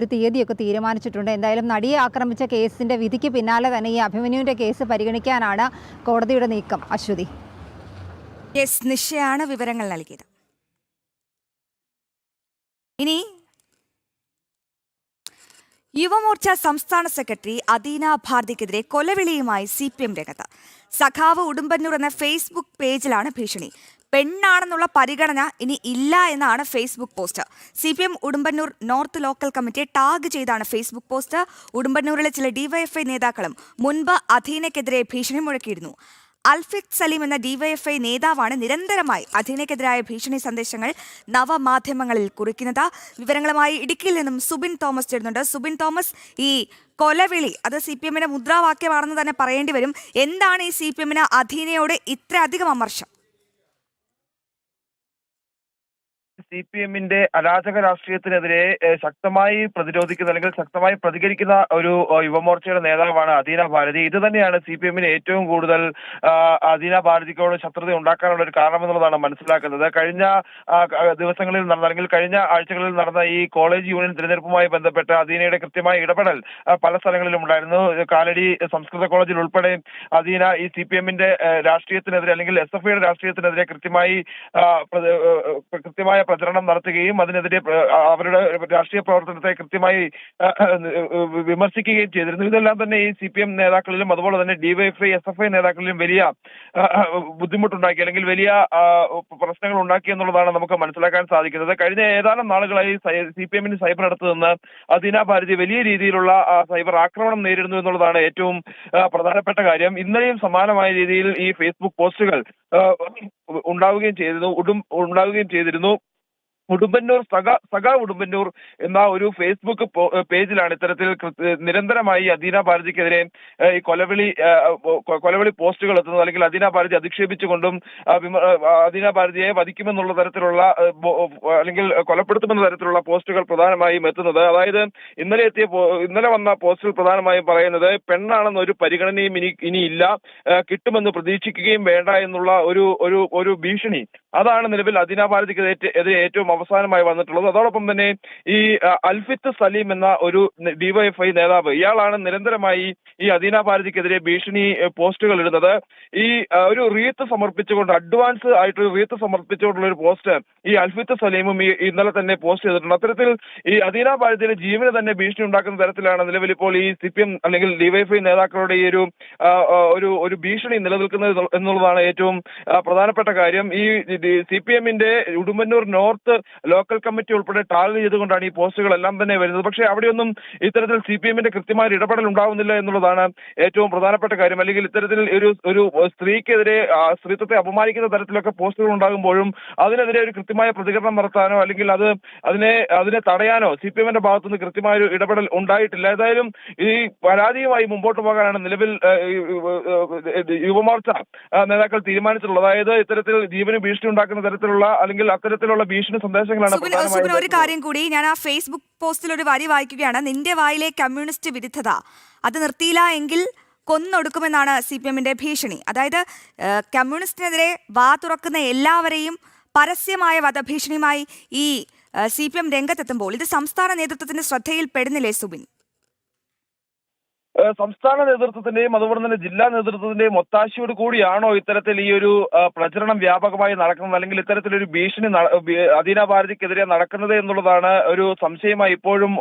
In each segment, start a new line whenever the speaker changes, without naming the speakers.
ഒരു തീയതിയൊക്കെ തീരുമാനിച്ചിട്ടുണ്ട്. എന്തായാലും നടിയെ ആക്രമിച്ച കേസിന്റെ വിധിക്ക് പിന്നാലെ തന്നെ ഈ അഭിമന്യുവിന്റെ കേസ് പരിഗണിക്കാനാണ് കോടതിയുടെ നീക്കം. അശ്വതി.
എസ് നിശ്ചയാണ് വിവരങ്ങൾ നൽകിയത്. ഇനി യുവമോർച്ച സംസ്ഥാന സെക്രട്ടറി അദീന ഭാരതിക്കെതിരെ കൊലവിളിയുമായി സി പി എം രംഗത്ത്. സഖാവ് ഉടുമ്പന്നൂർ എന്ന ഫേസ്ബുക്ക് പേജിലാണ് ഭീഷണി. പെണ്ണാണെന്നുള്ള പരിഗണന ഇനി ഇല്ല എന്നാണ് Facebook post. C P M Udumbannoor north local കമ്മിറ്റിയെ ടാഗ് ചെയ്താണ് ഫേസ്ബുക്ക് പോസ്റ്റ്. ഉടുമ്പന്നൂരിലെ ചില ഡിവൈഎഫ്ഐ നേതാക്കളും മുൻപ് അധീനയ്ക്കെതിരെ ഭീഷണി മുഴക്കിയിരുന്നു. അൽഫിക് സലീം എന്ന ഡിവൈഎഫ്ഐ നേതാവാണ് നിരന്തരമായി അധീനയ്ക്കെതിരായ ഭീഷണി സന്ദേശങ്ങൾ നവമാധ്യമങ്ങളിൽ കുറിക്കുന്നത്. വിവരങ്ങളുമായി ഇടുക്കിയിൽ നിന്നും സുബിൻ തോമസ് ചേരുന്നുണ്ട്. സുബിൻ തോമസ് ഈ കൊലവിളി അത് സി പി എമ്മിന്റെ മുദ്രാവാക്യമാണെന്ന് തന്നെ പറയേണ്ടി വരും. എന്താണ് ഈ സി പി എമ്മിന് അധീനയോട് ഇത്രയധികം അമർഷം?
സി പി എമ്മിന്റെ അരാജക രാഷ്ട്രീയത്തിനെതിരെ ശക്തമായി പ്രതിരോധിക്കുന്ന അല്ലെങ്കിൽ ശക്തമായി പ്രതികരിക്കുന്ന ഒരു യുവമോർച്ചയുടെ നേതാവാണ് അദീന ഭാരതി. ഇത് തന്നെയാണ് സി പി എമ്മിന് ഏറ്റവും കൂടുതൽ അദീന ഭാരതിക്കോട് ശത്രുത ഉണ്ടാക്കാനുള്ള ഒരു കാരണം എന്നുള്ളതാണ് മനസ്സിലാക്കുന്നത്. കഴിഞ്ഞ ദിവസങ്ങളിൽ നടന്ന അല്ലെങ്കിൽ കഴിഞ്ഞ ആഴ്ചകളിൽ നടന്ന ഈ കോളേജ് യൂണിയൻ തിരഞ്ഞെടുപ്പുമായി ബന്ധപ്പെട്ട് അദീനയുടെ കൃത്യമായ ഇടപെടൽ പല സ്ഥലങ്ങളിലും ഉണ്ടായിരുന്നു. കാലടി സംസ്കൃത കോളേജിൽ ഉൾപ്പെടെ അദീന ഈ സി പി എമ്മിന്റെ രാഷ്ട്രീയത്തിനെതിരെ അല്ലെങ്കിൽ എസ് എഫ് ഐയുടെ രാഷ്ട്രീയത്തിനെതിരെ കൃത്യമായി കൃത്യമായ പ്രചരണം നടത്തുകയും അതിനെതിരെ അവരുടെ രാഷ്ട്രീയ പ്രവർത്തനത്തെ കൃത്യമായി വിമർശിക്കുകയും ചെയ്തിരുന്നു. ഇതെല്ലാം തന്നെ ഈ സി പി എം നേതാക്കളിലും അതുപോലെ തന്നെ ഡിവൈഎഫ്ഐ എസ് എഫ് ഐ നേതാക്കളിലും വലിയ ബുദ്ധിമുട്ടുണ്ടാക്കി അല്ലെങ്കിൽ വലിയ പ്രശ്നങ്ങൾ ഉണ്ടാക്കി എന്നുള്ളതാണ് നമുക്ക് മനസ്സിലാക്കാൻ സാധിക്കുന്നത്. കഴിഞ്ഞ ഏതാനും നാളുകളായി സി പി എമ്മിന് സൈബർ അടുത്ത് നിന്ന് അദീന ഭാരതി വലിയ രീതിയിലുള്ള സൈബർ ആക്രമണം നേരിടുന്നു എന്നുള്ളതാണ് ഏറ്റവും പ്രധാനപ്പെട്ട കാര്യം. ഇന്നലെയും സമാനമായ രീതിയിൽ ഈ ഫേസ്ബുക്ക് പോസ്റ്റുകൾ ഉണ്ടാവുകയും ചെയ്തിരുന്നു ഉണ്ടാവുകയും ചെയ്തിരുന്നു. ഉടുമ്പന്നൂർ സഖ സഖ ഉടുമ്പന്നൂർ എന്ന ഒരു ഫേസ്ബുക്ക് പേജിലാണ് ഇത്തരത്തിൽ നിരന്തരമായി അദീന ഭാരതിക്കെതിരെ ഈ കൊലവിളി കൊലവിളി പോസ്റ്റുകൾ എത്തുന്നത് അല്ലെങ്കിൽ അദീന ഭാരതി അധിക്ഷേപിച്ചുകൊണ്ടും അദീന ഭാരതിയെ വധിക്കുമെന്നുള്ള തരത്തിലുള്ള അല്ലെങ്കിൽ കൊലപ്പെടുത്തുമെന്ന തരത്തിലുള്ള പോസ്റ്റുകൾ പ്രധാനമായും എത്തുന്നത്. അതായത് ഇന്നലെ എത്തിയ ഇന്നലെ വന്ന പോസ്റ്റിൽ പ്രധാനമായും പറയുന്നത് പെണ്ണാണെന്ന ഒരു പരിഗണനയും ഇനി ഇനിയില്ല കിട്ടുമെന്ന് പ്രതീക്ഷിക്കുകയും വേണ്ട എന്നുള്ള ഒരു ഒരു ഒരു ഭീഷണി. അതാണ് നിലവിൽ അദീന ഭാരതിക്കെതിരെ ഏറ്റ- ഏറ്റവും അവസാനമായി വന്നിട്ടുള്ളത്. അതോടൊപ്പം തന്നെ ഈ അൽഫിത്ത് സലീം എന്ന ഒരു ഡിവൈഎഫ്ഐ നേതാവ് ഇയാളാണ് നിരന്തരമായി ഈ അദീന ഭാരതിക്കെതിരെ ഭീഷണി പോസ്റ്റുകൾ ഇടുന്നത്. ഈ ഒരു റീത്ത് സമർപ്പിച്ചുകൊണ്ട് അഡ്വാൻസ് ആയിട്ട് റീത്ത് സമർപ്പിച്ചുകൊണ്ടുള്ള ഒരു പോസ്റ്റ് ഈ അൽഫിത്ത് സലീമും ഇന്നലെ തന്നെ പോസ്റ്റ് ചെയ്തിട്ടുണ്ട്. അത്തരത്തിൽ ഈ അദീന ഭാരതിയുടെ ജീവന് തന്നെ ഭീഷണി ഉണ്ടാക്കുന്ന തരത്തിലാണ് നിലവിൽ ഇപ്പോൾ ഈ സി പി എം അല്ലെങ്കിൽ ഡിവൈഎഫ്ഐ നേതാക്കളുടെ ഈ ഒരു ഒരു ഒരു ഭീഷണി നിലനിൽക്കുന്നത് എന്നുള്ളതാണ് ഏറ്റവും പ്രധാനപ്പെട്ട കാര്യം. ഈ സി പി എമ്മിന്റെ ഉടുമ്പന്നൂർ നോർത്ത് ലോക്കൽ കമ്മിറ്റി ഉൾപ്പെടെ ടാഗ് ചെയ്തുകൊണ്ടാണ് ഈ പോസ്റ്റുകളെല്ലാം തന്നെ വരുന്നത്. പക്ഷേ അവിടെയൊന്നും ഇത്തരത്തിൽ സി പി എമ്മിന്റെ കൃത്യമായ ഇടപെടൽ ഉണ്ടാവുന്നില്ല എന്നുള്ളതാണ് ഏറ്റവും പ്രധാനപ്പെട്ട കാര്യം. അല്ലെങ്കിൽ ഇത്തരത്തിൽ ഒരു ഒരു സ്ത്രീക്കെതിരെ സ്ത്രീത്വത്തെ അപമാനിക്കുന്ന തരത്തിലൊക്കെ പോസ്റ്റുകൾ ഉണ്ടാകുമ്പോഴും അതിനെതിരെ ഒരു കൃത്യമായ പ്രതികരണം നടത്താനോ അല്ലെങ്കിൽ അത് അതിനെ അതിനെ തടയാനോ സി പി എമ്മിന്റെ ഭാഗത്തുനിന്ന് കൃത്യമായ ഒരു ഇടപെടൽ ഉണ്ടായിട്ടില്ല. ഏതായാലും ഈ പരാതിയുമായി മുമ്പോട്ട് പോകാനാണ് നിലവിൽ യുവമോർച്ച നേതാക്കൾ തീരുമാനിച്ചിട്ടുള്ളത്. അതായത് ഇത്തരത്തിൽ ജീവന് ഭീഷണി ഉണ്ടാക്കുന്ന തരത്തിലുള്ള അല്ലെങ്കിൽ അത്തരത്തിലുള്ള ഭീഷണി സന്ദേശങ്ങളാണ്
ഒരു കാര്യം കൂടി. ഞാൻ ആ ഫേസ്ബുക്ക് പോസ്റ്റിൽ ഒരു വരി വായിക്കുകയാണ്. നിന്റെ വായിലെ കമ്മ്യൂണിസ്റ്റ് വിരുദ്ധത. അത് നിർത്തിയില്ല എങ്കിൽ കൊന്നൊടുക്കുമെന്നാണ് സി പി എമ്മിന്റെ ഭീഷണി. അതായത് കമ്മ്യൂണിസ്റ്റിനെതിരെ വാ തുറക്കുന്ന എല്ലാവരെയും പരസ്യമായ വധഭീഷണിയുമായി ഈ സി പി എം രംഗത്തെത്തുമ്പോൾ ഇത് സംസ്ഥാന നേതൃത്വത്തിന്റെ ശ്രദ്ധയിൽ പെടുന്നില്ലേ സുബിൻ?
സംസ്ഥാന നേതൃത്വത്തിന്റെയും അതുപോലെ തന്നെ ജില്ലാ നേതൃത്വത്തിന്റെയും ഒത്താശയോട് കൂടിയാണോ ഇത്തരത്തിൽ ഈ ഒരു പ്രചരണം വ്യാപകമായി നടക്കുന്നത്? അല്ലെങ്കിൽ ഇത്തരത്തിലൊരു ഭീഷണി അധീന ഭാരതിക്കെതിരെ നടക്കുന്നത് എന്നുള്ളതാണ് ഒരു സംശയമായി ഇപ്പോഴും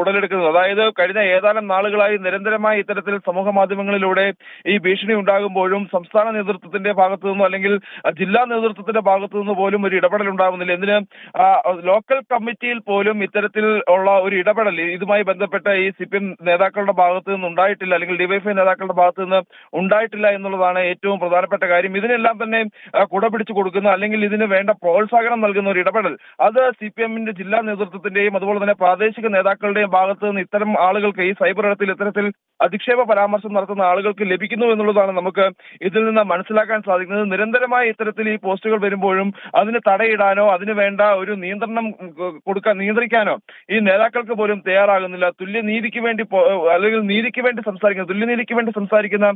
ഉടലെടുക്കുന്നത്. അതായത് കഴിഞ്ഞ ഏതാനും നാളുകളായി നിരന്തരമായി ഇത്തരത്തിൽ സമൂഹ മാധ്യമങ്ങളിലൂടെ ഈ ഭീഷണി ഉണ്ടാകുമ്പോഴും സംസ്ഥാന നേതൃത്വത്തിന്റെ ഭാഗത്തു നിന്നും അല്ലെങ്കിൽ ജില്ലാ നേതൃത്വത്തിന്റെ ഭാഗത്തു നിന്ന് പോലും ഒരു ഇടപെടൽ ഉണ്ടാകുന്നില്ല. എന്തിന്? ലോക്കൽ കമ്മിറ്റിയിൽ പോലും ഇത്തരത്തിൽ ഉള്ള ഒരു ഇടപെടൽ ഇതുമായി ബന്ധപ്പെട്ട ഈ സിപിഎം നേതാക്കളുടെ ഭാഗത്ത് നിന്ന് ഉണ്ടായിട്ടില്ല അല്ലെങ്കിൽ ഡിവൈഎഫ്ഐ നേതാക്കളുടെ ഭാഗത്തു നിന്ന് ഉണ്ടായിട്ടില്ല എന്നുള്ളതാണ് ഏറ്റവും പ്രധാനപ്പെട്ട കാര്യം. ഇതിനെല്ലാം തന്നെ കുടപിടിച്ചു കുട പിടിച്ചു കൊടുക്കുന്ന അല്ലെങ്കിൽ ഇതിന് വേണ്ട പ്രോത്സാഹനം നൽകുന്ന ഒരു ഇടപെടൽ. അത് സി പി എമ്മിന്റെ ജില്ലാ നേതൃത്വത്തിന്റെയും അതുപോലെ തന്നെ പ്രാദേശിക നേതാക്കളുടെയും ഭാഗത്ത് നിന്ന് ഇത്തരം ആളുകൾക്ക് ഈ സൈബർ ഇടത്തിൽ ഇത്തരത്തിൽ അധിക്ഷേപ പരാമർശം നടത്തുന്ന ആളുകൾക്ക് ലഭിക്കുന്നു എന്നുള്ളതാണ് നമുക്ക് ഇതിൽ നിന്ന് മനസ്സിലാക്കാൻ സാധിക്കുന്നത്. നിരന്തരമായി ഇത്തരത്തിൽ ഈ പോസ്റ്റുകൾ വരുമ്പോഴും അതിന് തടയിടാനോ അതിന് വേണ്ട ഒരു നിയന്ത്രണം കൊടുക്കാൻ നിയന്ത്രിക്കാനോ ഈ നേതാക്കൾക്ക് പോലും തയ്യാറാകുന്നില്ല. തുല്യനീതിക്ക് വേണ്ടി അല്ലെങ്കിൽ നീതിക്ക് വേണ്ടി സംസാരിക്കുന്ന തുല്യനീതിക്ക് വേണ്ടി സംസാരിക്കുന്ന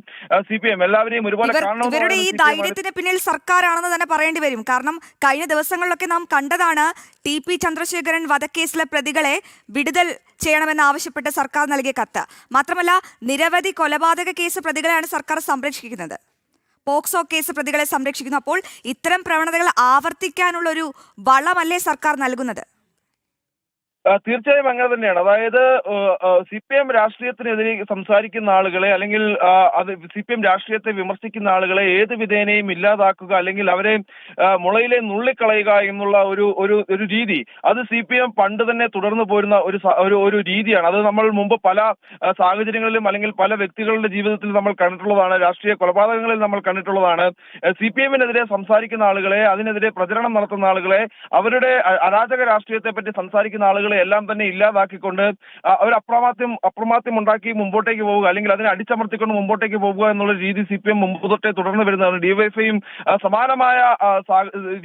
സി പി എം എല്ലാവരെയും ഒരുപോലെ
ഇവരുടെ ഈ. ധൈര്യത്തിന് പിന്നിൽ സർക്കാരാണെന്ന് തന്നെ പറയേണ്ടി വരും. കാരണം കഴിഞ്ഞ ദിവസങ്ങളിലൊക്കെ നാം കണ്ടതാണ് ടി പി ചന്ദ്രശേഖരൻ വധക്കേസിലെ പ്രതികളെ വിടുതൽ ചെയ്യണമെന്ന് ആവശ്യപ്പെട്ട് സർക്കാർ നൽകിയ കത്ത്. മാത്രമല്ല നിരവധി കൊലപാതക കേസ് പ്രതികളെയാണ് സർക്കാർ സംരക്ഷിക്കുന്നത്. പോക്സോ കേസ് പ്രതികളെ സംരക്ഷിക്കുന്നു. അപ്പോൾ ഇത്തരം പ്രവണതകൾ ആവർത്തിക്കാനുള്ള ഒരു വളമല്ലേ സർക്കാർ നൽകുന്നത്?
തീർച്ചയായും അങ്ങനെ തന്നെയാണ്. അതായത് സി പി എം രാഷ്ട്രീയത്തിനെതിരെ സംസാരിക്കുന്ന ആളുകളെ അല്ലെങ്കിൽ അത് സി പി എം രാഷ്ട്രീയത്തെ വിമർശിക്കുന്ന ആളുകളെ ഏത് വിധേനയും ഇല്ലാതാക്കുക അല്ലെങ്കിൽ അവരെ മുളയിലെ നുള്ളിക്കളയുക എന്നുള്ള ഒരു ഒരു ഒരു രീതി അത് സി പി എം പണ്ട് തന്നെ തുടർന്നു പോരുന്ന ഒരു ഒരു ഒരു രീതിയാണ്. അത് നമ്മൾ മുമ്പ് പല സാഹചര്യങ്ങളിലും അല്ലെങ്കിൽ പല വ്യക്തികളുടെ ജീവിതത്തിൽ നമ്മൾ കണ്ടിട്ടുള്ളതാണ് രാഷ്ട്രീയ കൊലപാതകങ്ങളിൽ നമ്മൾ കണ്ടിട്ടുള്ളതാണ്. സി പി എമ്മിനെതിരെ സംസാരിക്കുന്ന ആളുകളെ അതിനെതിരെ പ്രചരണം നടത്തുന്ന ആളുകളെ അവരുടെ അരാജക രാഷ്ട്രീയത്തെ പറ്റി സംസാരിക്കുന്ന ആളുകളെ എല്ലാം തന്നെ ഇല്ലാതാക്കിക്കൊണ്ട് ഒരു അപ്രമാത്യം അപ്രമാത്യം ഉണ്ടാക്കി മുമ്പോട്ടേക്ക് പോവുക അല്ലെങ്കിൽ അതിനെ അടിച്ചമർത്തിക്കൊണ്ട് മുമ്പോട്ടേക്ക് പോവുക എന്നുള്ള രീതി സി പി എം മുമ്പ് തൊട്ടേ തുടർന്ന് വരുന്നതാണ്. ഡിവൈഎഫ്ഐയും സമാനമായ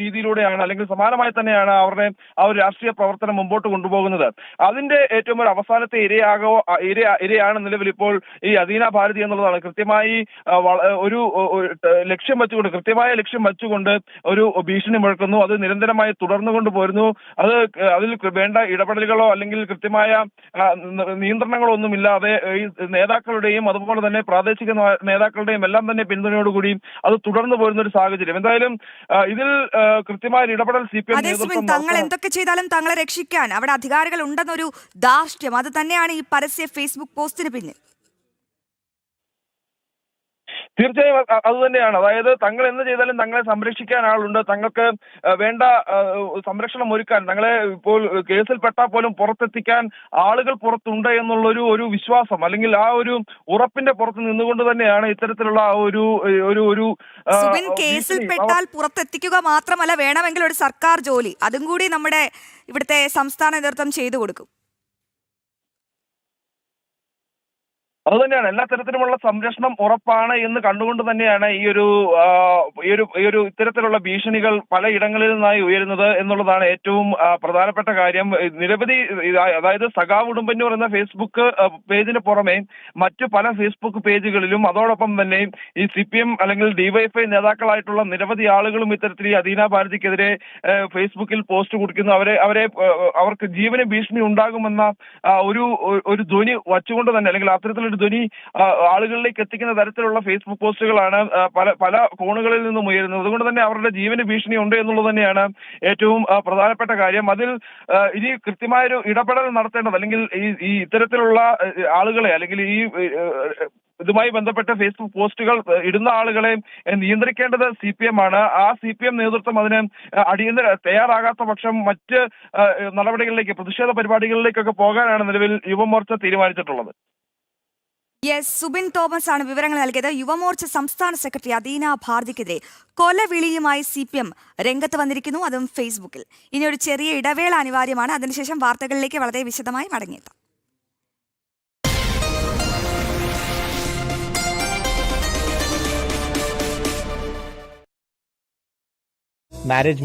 രീതിയിലൂടെയാണ് അല്ലെങ്കിൽ സമാനമായി തന്നെയാണ് അവരുടെ ആ ഒരു രാഷ്ട്രീയ പ്രവർത്തനം മുമ്പോട്ട് കൊണ്ടുപോകുന്നത്. അതിന്റെ ഏറ്റവും ഒരു അവസാനത്തെ ഇരയാകോ ഇര ഇരയാണ് നിലവിൽ ഇപ്പോൾ ഈ അധീന ഭാരതി എന്നുള്ളതാണ്. കൃത്യമായി ഒരു ലക്ഷ്യം വെച്ചുകൊണ്ട് കൃത്യമായ ലക്ഷ്യം വെച്ചുകൊണ്ട് ഒരു ഭീഷണി മുഴക്കുന്നു. അത് നിരന്തരമായി തുടർന്നുകൊണ്ട് പോരുന്നു. അത് അതിൽ വേണ്ട ഇടപെടലുകളോ അല്ലെങ്കിൽ കൃത്യമായ നിയന്ത്രണങ്ങളോ ഒന്നുമില്ലാതെ ഈ നേതാക്കളുടെയും അതുപോലെ തന്നെ പ്രാദേശിക നേതാക്കളുടെയും എല്ലാം തന്നെ പിന്തുണയോടുകൂടി അത് തുടർന്നു പോരുന്ന ഒരു സാഹചര്യം. എന്തായാലും ഇതിൽ കൃത്യമായ ഇടപെടൽ സി പി എം
തങ്ങൾ എന്തൊക്കെ ചെയ്താലും തങ്ങളെ രക്ഷിക്കാൻ അവിടെ അധികാരികൾ ഉണ്ടെന്നൊരു ധാർഷ്ട്യം. അത് തന്നെയാണ് ഈ പരസ്യ ഫേസ്ബുക്ക് പോസ്റ്റിന് പിന്നിൽ.
തീർച്ചയായും അത് തന്നെയാണ്. അതായത് തങ്ങൾ എന്ത് ചെയ്താലും തങ്ങളെ സംരക്ഷിക്കാൻ ആളുണ്ട്. തങ്ങൾക്ക് വേണ്ട സംരക്ഷണം ഒരുക്കാൻ തങ്ങളെ ഇപ്പോൾ കേസിൽപ്പെട്ടാൽ പോലും പുറത്തെത്തിക്കാൻ ആളുകൾ പുറത്തുണ്ട് എന്നുള്ളൊരു ഒരു വിശ്വാസം അല്ലെങ്കിൽ ആ ഒരു ഉറപ്പിന്റെ പുറത്ത് നിന്നുകൊണ്ട് തന്നെയാണ് ഇത്തരത്തിലുള്ള ആ ഒരു ഒരു ഒരു
കേസിൽ
പെട്ടാൽ
കേസിൽപ്പെട്ടാൽ പുറത്തെത്തിക്കുക മാത്രമല്ല വേണമെങ്കിൽ ഒരു സർക്കാർ ജോലി അതും കൂടി നമ്മുടെ ഇവിടുത്തെ സംസ്ഥാന നേതൃത്വം ചെയ്തു കൊടുക്കും.
അത് തന്നെയാണ്. എല്ലാ തരത്തിലുമുള്ള സംരക്ഷണം ഉറപ്പാണ് എന്ന് കണ്ടുകൊണ്ട് തന്നെയാണ് ഈ ഒരു ഈ ഒരു ഈ ഒരു ഇത്തരത്തിലുള്ള ഭീഷണികൾ പലയിടങ്ങളിൽ നിന്നായി ഉയരുന്നത് എന്നുള്ളതാണ് ഏറ്റവും പ്രധാനപ്പെട്ട കാര്യം. നിരവധി അതായത് സഖാവ് ഉടുമ്പന്നൂർ എന്ന ഫേസ്ബുക്ക് പേജിന് പുറമെ മറ്റു പല ഫേസ്ബുക്ക് പേജുകളിലും അതോടൊപ്പം തന്നെ ഈ സി പി എം അല്ലെങ്കിൽ ഡിവൈഎഫ്ഐ നേതാക്കളായിട്ടുള്ള നിരവധി ആളുകളും ഇത്തരത്തിൽ ഈ അദീന ഭാരതിക്കെതിരെ ഫേസ്ബുക്കിൽ പോസ്റ്റ് കൊടുക്കുന്നു. അവരെ അവരെ അവർക്ക് ജീവന ഭീഷണി ഉണ്ടാകുമെന്ന ഒരു ഒരു ധ്വനി വച്ചുകൊണ്ട് തന്നെ അല്ലെങ്കിൽ അത്തരത്തിലൊരു ധ്വനി ആ, ആളുകളിലേക്ക് എത്തിക്കുന്ന തരത്തിലുള്ള ഫേസ്ബുക്ക് പോസ്റ്റുകളാണ് പല പല കോണുകളിൽ നിന്നും ഉയരുന്നത്. അതുകൊണ്ട് തന്നെ അവരുടെ ജീവന് ഭീഷണി ഉണ്ട് എന്നുള്ളത് തന്നെയാണ് ഏറ്റവും പ്രധാനപ്പെട്ട കാര്യം. അതിൽ ഇനി കൃത്യമായൊരു ഇടപെടൽ നടത്തേണ്ടത് അല്ലെങ്കിൽ ഈ ഇത്തരത്തിലുള്ള ആളുകളെ അല്ലെങ്കിൽ ഈ ഇതുമായി ബന്ധപ്പെട്ട ഫേസ്ബുക്ക് പോസ്റ്റുകൾ ഇടുന്ന ആളുകളെ നിയന്ത്രിക്കേണ്ടത് സി പി എം ആണ്. ആ സി പി എം നേതൃത്വം അതിന് അടിയന്തര തയ്യാറാകാത്ത പക്ഷം മറ്റ് നടപടികളിലേക്ക് പ്രതിഷേധ പരിപാടികളിലേക്കൊക്കെ പോകാനാണ് നിലവിൽ യുവമോർച്ച തീരുമാനിച്ചിട്ടുള്ളത്.
യെസ് സുബിൻ തോമസ് ആണ് വിവരങ്ങൾ നൽകിയത്. യുവമോർച്ച സംസ്ഥാന സെക്രട്ടറി അദീന ഭാരതിക്കെതിരെ കൊലവിളിയുമായി സി പി എം രംഗത്ത് വന്നിരിക്കുന്നു. അതും ഫേസ്ബുക്കിൽ ഇനി ഒരു ചെറിയ ഇടവേള അനിവാര്യമാണ്. അതിനുശേഷം വാർത്തകളിലേക്ക് വളരെ വിശദമായി മടങ്ങിയെത്താം.
Marriage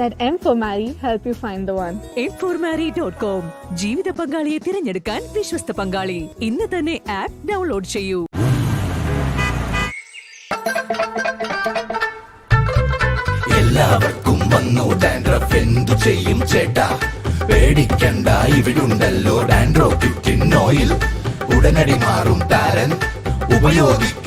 made M
Let marry for you help you find the one.
Marry dot com ജീവിത പങ്കാളിയെ തിരഞ്ഞെടുക്കാൻ വിശ്വസ്ത പങ്കാളി. ഇന്ന് തന്നെ ആപ്പ് ഡൗൺലോഡ് ചെയ്യൂ.
എല്ലാവർക്കും വന്നു ഡാൻഡ്രഫ് എന്തു ചെയ്യും ചേട്ടാ? പേടിക്കണ്ട ഇവിടുണ്ടല്ലോ ഡാൻഡ്രോ കിറ്റിൻ ഓയിൽ ഉടനടി മാറും താരൻ ഉപയോഗിക്കും.